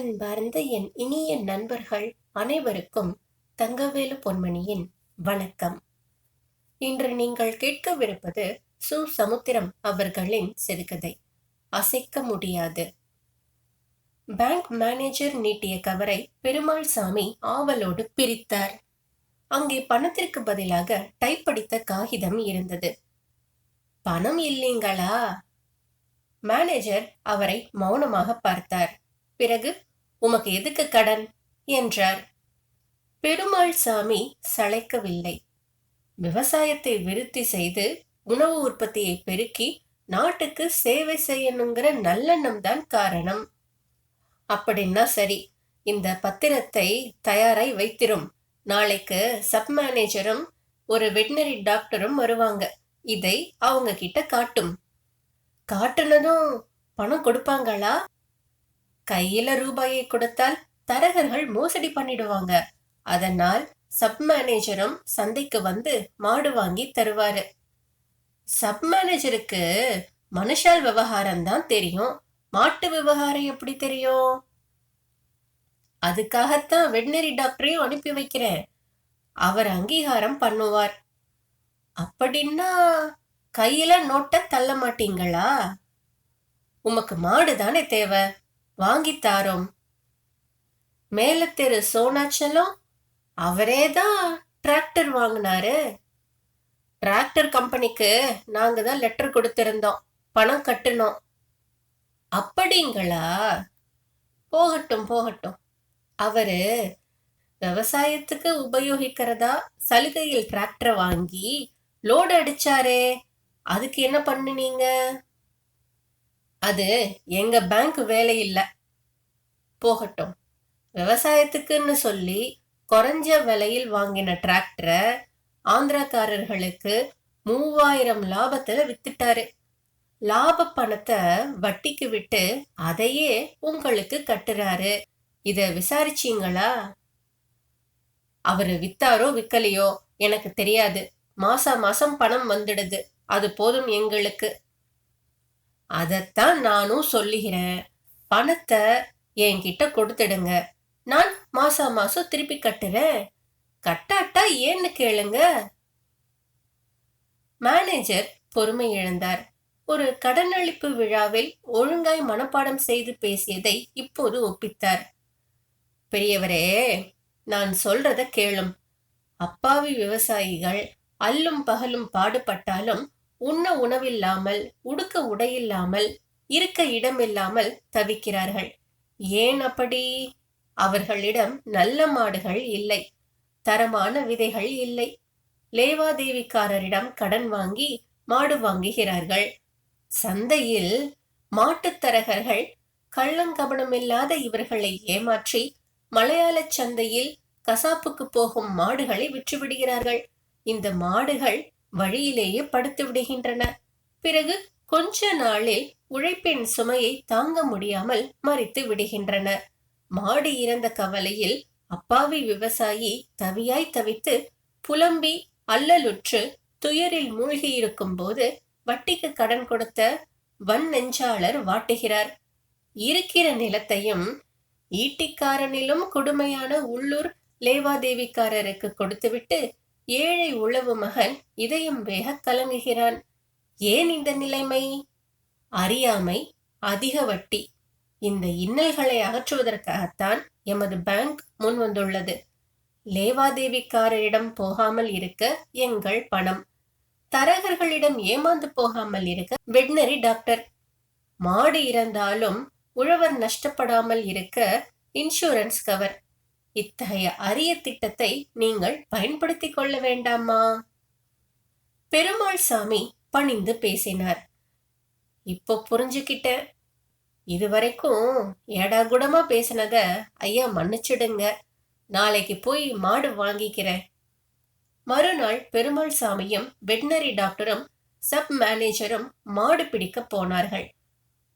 அன்பார்ந்த என் இனிய நண்பர்கள் அனைவருக்கும் தங்கவேலு பொன்மணியின் வணக்கம். இன்று நீங்கள் கேட்கவிருப்பது சு. சமுத்திரம் அவர்களின் சிறுகதை. அசைக்க முடியாது. பேங்க் மேனேஜர் நீட்டிய கவரை பெருமாள் சாமி ஆவலோடு பிரித்தார். அங்கே பணத்திற்கு பதிலாக டைப் அடித்த காகிதம் இருந்தது. பணம் இல்லைங்களா? மேனேஜர் அவரை மௌனமாக பார்த்தார். பிறகு உமக்கு எதுக்கு கடன்? என்றார். பெருமாள் சாமி சளைக்கவில்லை. விவசாயத்தை விருத்தி செய்து உணவு உற்பத்தியை பெருக்கி நாட்டுக்கு சேவை செய்யணுங்கிற நல்லெண்ணம் தான் காரணம். அப்படின்னா சரி இந்த பத்திரத்தை தயாராய் வைத்திரும். நாளைக்கு சப் மேனேஜரும் ஒரு வெட்டினரி டாக்டரும் வருவாங்க. இதை அவங்க கிட்ட காட்டும். காட்டுனதும் பணம் கொடுப்பாங்களா? கையில ரூபாயை கொடுத்தால் தரகர்கள் மோசடி பண்ணிடுவாங்க. அதனால் சப் மேனேஜரும் சந்தைக்கு வந்து மாடு வாங்கி தருவாரு. சப் மேனேஜருக்கு மனுஷால் விவகாரம் தான் தெரியும். மாட்டு விவகாரம் எப்படி தெரியும்? அதுக்காகத்தான் வெட்டினரி டாக்டரையும் அனுப்பி வைக்கிறேன். அவர் அங்கீகாரம் பண்ணுவார். அப்படின்னா கையில நோட்ட தள்ள மாட்டீங்களா? உமக்கு மாடு தானே தேவை. வாங்கித்தாரோம். மேலத்தெரு சோனாச்சலம் அவரே தான் டிராக்டர் வாங்கினாரு. டிராக்டர் கம்பெனிக்கு நாங்க தான் லெட்டர் கொடுத்திருந்தோம். பணம் கட்டணும் அப்படிங்களா? போகட்டும் போகட்டும். அவரு விவசாயத்துக்கு உபயோகிக்கிறதா? சலுகையில் டிராக்டர் வாங்கி லோடு அடிச்சாரே. அதுக்கு என்ன பண்ணுனீங்க? அது எங்க பேங்க் வேலை இல்லை. போகட்டும். விவசாயத்துக்குன்னு சொல்லி குறைஞ்ச விலையில் வாங்கின டிராக்டரை ஆந்திராக்காரர்களுக்கு மூவாயிரம் லாபத்துல வித்துட்டாரு. லாப பணத்தை வட்டிக்கு விட்டு அதையே உங்களுக்கு கட்டுறாரு. இத விசாரிச்சீங்களா? அவரு வித்தாரோ விக்கலையோ எனக்கு தெரியாது. மாசா மாசம் பணம் வந்துடுது. அது போதும் எங்களுக்கு. அதைத்தான் நானும் சொல்லுகிறேன். பணத்தை என்கிட்ட கொடுத்துடுங்க. நான் மாசா மாசம் திருப்பி கட்டுறேன் கட்டாட்டா ஏன்னு கேளுங்க. மேனேஜர் பொறுமை இழந்தார். ஒரு கடனளிப்பு விழாவில் ஒழுங்காய் மனப்பாடம் செய்து பேசியதை இப்போது ஒப்பித்தார். பெரியவரே நான் சொல்றத கேளும். அப்பாவி விவசாயிகள் அல்லும் பகலும் பாடுபட்டாலும் உண்ண உணவில்லாமல் உடுக்க உடையில்லாமல் இருக்க இடமில்லாமல் தவிக்கிறார்கள். ஏன் அப்படி? அவர்களிடம் நல்ல மாடுகள் இல்லை தரமான விதைகள் இல்லை. லேவாதேவிக்காரரிடம் கடன் வாங்கி மாடு வாங்குகிறார்கள். சந்தையில் மாட்டுத்தரகர்கள் கள்ளங்கபடமில்லாத இவர்களை ஏமாற்றி மலையாளச் சந்தையில் கசாப்புக்கு போகும் மாடுகளை விற்றுவிடுகிறார்கள். இந்த மாடுகள் வழியிலேயே படுத்து விடுகின்றன. பிறகு கொஞ்ச நாளில் உழைப்பின் சுமையை தாங்க முடியாமல் மறித்து விடுகின்றன. மாடு இறந்த கவலையில் அப்பாவி விவசாயி தவியாய் தவித்து புலம்பி அல்லலுற்று துயரில் மூழ்கியிருக்கும் போது வட்டிக்கு கடன் கொடுத்த வன் நெஞ்சாளர் வாட்டுகிறார். இருக்கிற நிலத்தையும் ஈட்டிக்காரனிலும் கொடுமையான உள்ளூர் லேவாதேவிக்காரருக்கு கொடுத்துவிட்டு ஏழை உழவு மகன் இதயம் வேக கலங்குகிறான். ஏன் இந்த நிலைமை? அறியாமை அதிக வட்டி. இந்த இன்னல்களை அகற்றுவதற்காகத்தான் எமது பேங்க் முன் வந்துள்ளது. லேவாதேவிக்காரரிடம் போகாமல் இருக்க எங்கள் பணம். தரகர்களிடம் ஏமாந்து போகாமல் இருக்க வெட்னரி டாக்டர். மாடு இறந்தாலும் உழவர் நஷ்டப்படாமல் இருக்க இன்சூரன்ஸ் கவர். இத்தகைய அரிய திட்டத்தை நீங்கள் பயன்படுத்திக் கொள்ள வேண்டாமா? பெருமாள் சாமி பணிந்து பேசினார். இப்போ புரிஞ்சுக்கிட்டேன். இதுவரைக்கும் ஏடாகுடமா பேசினத ஐயா மன்னிச்சிடுங்க. நாளைக்கு போய் மாடு வாங்கிக்கிறேன். மறுநாள் பெருமாள் சாமியும் வெட்னரி டாக்டரும் சப் மேனேஜரும் மாடு பிடிக்க போனார்கள்.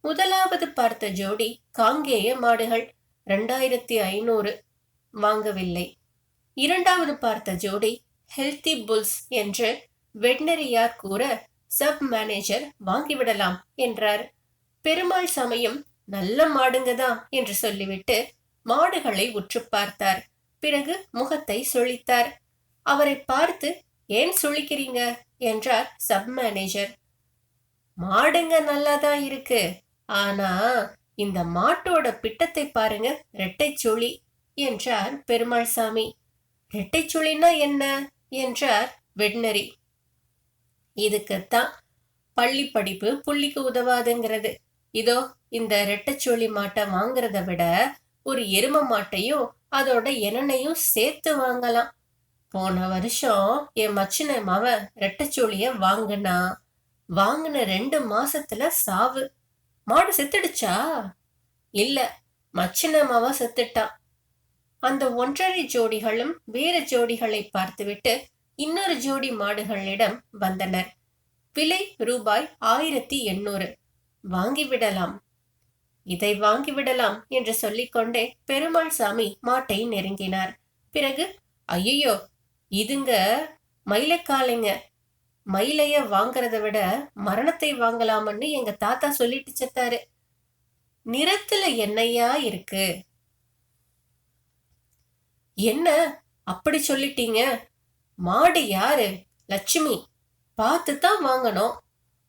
முதலாவது பார்த்த ஜோடி காங்கேய மாடுகள் ரெண்டாயிரத்தி ஐநூறு வாங்கவில்லை. இரண்டாவது பார்த்த ஜோடி ஹெல்தி புல்ஸ் என்று வெட்னரியார் கூற சப் மேனேஜர் வாங்கிவிடலாம் என்றார். பெருமாள் சமயம் நல்ல மாடுங்க தான் என்று சொல்லிவிட்டு மாடுகளை உற்று பார்த்தார். பிறகு முகத்தை சுழித்தார். அவரை பார்த்து ஏன் சுழிக்கிறீங்க? என்றார் சப் மேனேஜர் மாடுங்க நல்லா தான் இருக்கு. ஆனா இந்த மாட்டோட பிட்டத்தை பாருங்க ரெட்டை சுழி. என்றார் பெருமாள் சாமி ரெட்டை என்ன? என்றார் வெட்னரி இதுக்குத்தான் பள்ளி படிப்பு புள்ளிக்கு உதவாதுங்கிறது. இதோ இந்த ரெட்டச்சோழி மாட்டை வாங்குறத விட ஒரு எரும மாட்டையும் அதோட எண்ணெயும் சேர்த்து வாங்கலாம். போன வருஷம் என் மச்சின மவன் ரெட்டச்சோழிய வாங்குனா வாங்கின ரெண்டு மாசத்துல சாவு. மாடு செத்துடுச்சா? இல்ல மச்சின மவன் செத்துட்டான் அந்த ஒன்றரை ஜோடிகளும் வேறு ஜோடிகளை பார்த்துவிட்டு இன்னொரு ஜோடி மாடுகளிடம் வந்தனர். விலை ரூபாய் ஆயிரத்தி எண்ணூறு. வாங்கிவிடலாம். இதை வாங்கிவிடலாம் என்று சொல்லிக்கொண்டே பெருமாள் சாமி மாட்டை நெருங்கினார். பிறகு ஐயோ இதுங்க மயிலக்காலைங்க. மயிலைய வாங்கறத விட மரணத்தை வாங்கலாம்னு எங்க தாத்தா சொல்லிட்டு செத்தாரு. நிறத்துல என்னையா இருக்கு? என்ன? அப்படி சொல்லிட்டீங்க? மாடு யாரு? லட்சுமி பார்த்து தான் வாங்கணும்.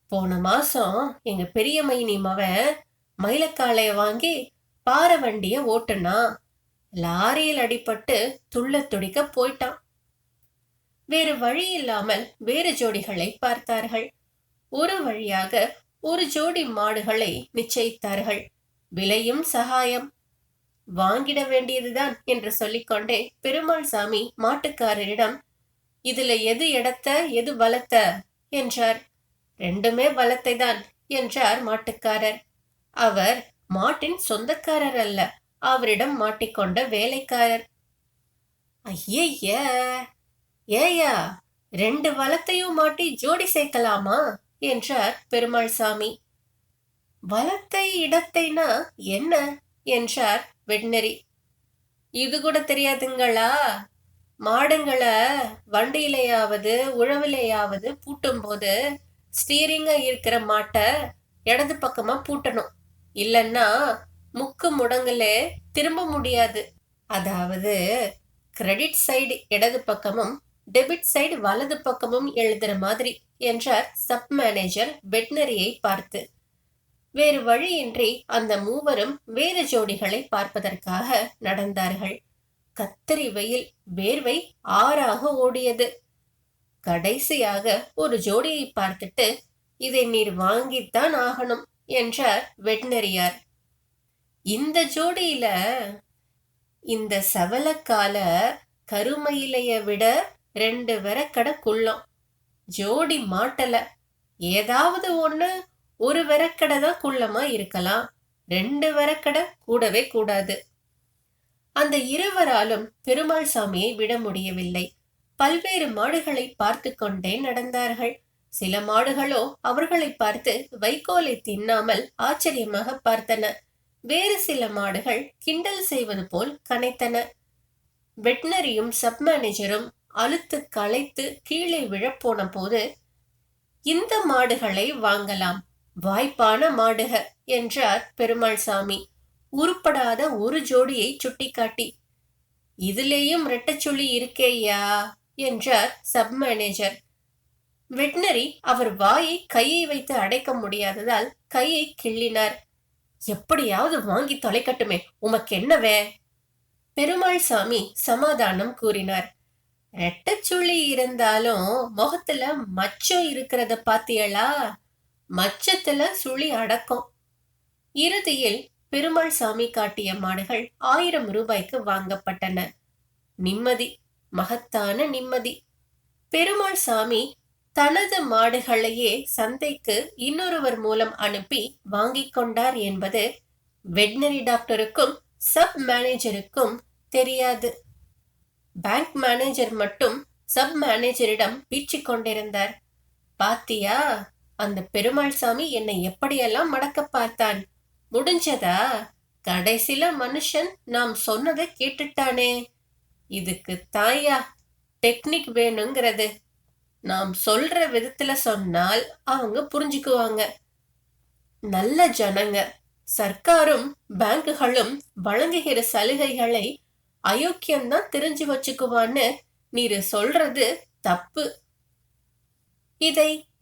போன மாசம் எங்க பெரிய மைனி மவன் மயிலக்காளைய வாங்கி பாறை வண்டிய ஓட்டுனா லாரியில் அடிபட்டு துள்ள துடிக்க போயிட்டான். வேறு வழி இல்லாமல் வேறு ஜோடிகளை பார்த்தார்கள். ஒரு வழியாக ஒரு ஜோடி மாடுகளை நிச்சயித்தார்கள். விலையும் சகாயம். வாங்கிட வேண்டியதுதான் என்று சொல்லிக்கொண்டே பெருமாள் சாமி மாட்டுக்காரரிடம் இதுல எது எடத்த எது பலத்த என்றார். ரெண்டுமே பலத்தை தான் என்றார் மாட்டுக்காரர். அவர் மாட்டின் சொந்தக்காரர் அல்ல அவரிடம் மாட்டிக்கொண்ட வேலைக்காரர். ஐயய்ய! ஏயா! ரெண்டு வளத்தையும் மாட்டி ஜோடி சேர்க்கலாமா? என்றார் பெருமாள் சாமி. வளத்தை இடத்தைனா என்ன? என்றார் வெட்னரி இது கூட தெரியாதுங்களா? மாடுங்களை வண்டியிலேயாவது உழவிலேயாவது பூட்டும் போது ஸ்டீரிங்கா இருக்கிற மாட்டை இடது பக்கமா பூட்டணும். இல்லைன்னா முக்கு முடங்கலே திரும்ப முடியாது. அதாவது கிரெடிட் சைடு இடது பக்கமும் டெபிட் சைடு வலது பக்கமும் எழுதுற மாதிரி என்றார் சப் மேனேஜர் வெட்னரியை பார்த்து. வேறு வழியின்றி அந்த மூவரும் வேறு ஜோடிகளை பார்ப்பதற்காக நடந்தார்கள். கத்தரி வெயில் வேர்வை ஆறாக ஓடியது. கடைசியாக ஒரு ஜோடியை பார்த்துட்டு இதை நீர் வாங்கித்தான் ஆகணும் என்றார் வெட்னரியார். இந்த ஜோடியில இந்த சவலக்கால கருமயிலைய விட ரெண்டு வர கடக்குள்ளோம் ஜோடி மாட்டல. ஏதாவது ஒன்று ஒரு விரக்கடை தான் குள்ளமா இருக்கலாம். ரெண்டு விரக்கடை கூடவே கூடாது. அந்த இருவராலும் பெருமாள் சாமியை விட முடியவில்லை. பல்வேறு மாடுகளை பார்த்து கொண்டே நடந்தார்கள். சில மாடுகளோ அவர்களை பார்த்து வைக்கோலை தின்னாமல் ஆச்சரியமாக பார்த்தன. வேறு சில மாடுகள் கிண்டல் செய்வது போல் கனைத்தன. வெட்னரியும் சப் மேனேஜரும் அழுத்து களைத்து கீழே விழப்போன போது இந்த மாடுகளை வாங்கலாம். வாய்ப்பான மாடுக என்றார் பெருமாள் சாமி உருப்படாத ஒரு ஜோடியை சுட்டிக்காட்டி இதுலேயும் ரெட்டச்சொல்லி இருக்கேயா என்றார் சப் மேனேஜர். வெட்னரி அவர் வாயை கையை வைத்து அடைக்க முடியாததால் கையை கிள்ளினார். எப்படியாவது வாங்கி தொலைக்கட்டுமே உமக்கு என்னவே பெருமாள் சாமி சமாதானம் கூறினார். ரெட்டச்சுள்ளி இருந்தாலும் முகத்துல மச்சம் இருக்கிறத பாத்தியலா? மச்சத்துல சுழி அடக்கம். இறுதியில் பெருமாள் சாமி காட்டிய மாடுகள் ஆயிரம் ரூபாய்க்கு வாங்கப்பட்டன. நிம்மதி மகத்தான நிம்மதி. பெருமாள் சாமி தனது மாடுகளையே சந்தைக்கு இன்னொருவர் மூலம் அனுப்பி வாங்கிக் கொண்டார் என்பது வெட்னரி டாக்டருக்கும் சப் மேனேஜருக்கும் தெரியாது. பேங்க் மேனேஜர் மட்டும் சப் மேனேஜரிடம் பீச்சிக் கொண்டிருந்தார். பாத்தியா? அந்த பெருமாள் சாமி என்னை எப்படியெல்லாம் மடக்க பார்த்தான்? முடிஞ்சதா? கடைசில மனுஷன் நாம் சொன்னதை கேட்டுட்டானே. இதுக்கு தாயா? டெக்னிக் வேணுங்கிறது. நாம் சொல்ற விதத்துல சொன்னால் அவங்க புரிஞ்சுக்குவாங்க. நல்ல ஜனங்க. சர்க்காரும் பேங்குகளும் வழங்குகிற சலுகைகளை அயோக்கியம்தான் தெரிஞ்சு வச்சுக்குவான்னு நீரு சொல்றது தப்பு. இதை